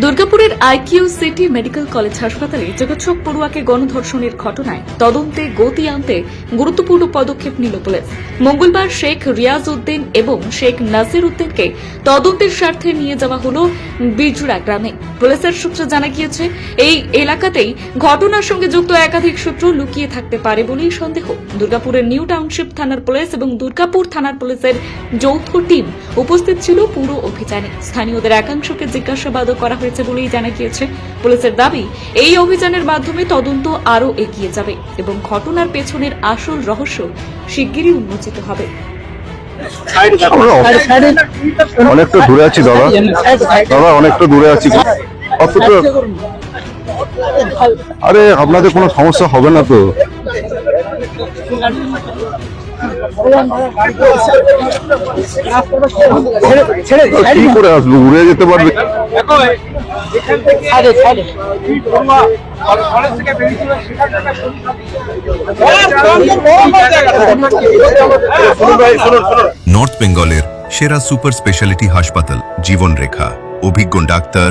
দুর্গাপুরের IQ city medical college হাসপাতালে চিকিৎসক পড়ুয়াকে গণধর্ষণের ঘটনায় তদন্তে গতি আনতে গুরুত্বপূর্ণ পদক্ষেপ নিল পুলিশ। মঙ্গলবার শেখ রিয়াজ উদ্দিন এবং শেখ নাসির উদ্দিনকে তদন্তের স্বার্থে নিয়ে যাওয়া হল বিজুড়া গ্রামে। পুলিশের সূত্রে জানা গিয়েছে, এই এলাকাতেই ঘটনার সঙ্গে যুক্ত একাধিক সূত্র লুকিয়ে থাকতে পারে বলেই সন্দেহ। দুর্গাপুরের নিউ টাউনশিপ থানার পুলিশ এবং দুর্গাপুর থানার পুলিশের যৌথ টিম উপস্থিত ছিল পুরো অভিযানে। স্থানীয়দের একাংশকে জিজ্ঞাসাবাদও করা হয়েছে বলেই জানা গিয়েছে। পুলিশের দাবি, এই অভিযানের মাধ্যমে তদন্ত আরও এগিয়ে যাবে এবং ঘটনার পেছনের আসল রহস্য শিগগিরই উন্মোচিত হবে। অনেকটা দূরে আছি, দাদা। দাদা, অনেকটা দূরে আছি। আরে, আপনাদের কোনো সমস্যা হবে না তো? উড়ে যেতে পারবে? নর্থ বেঙ্গলের সেরা সুপার স্পেশালিটি হাসপাতাল জীবনরেখা। অভিজ্ঞ ডাক্তার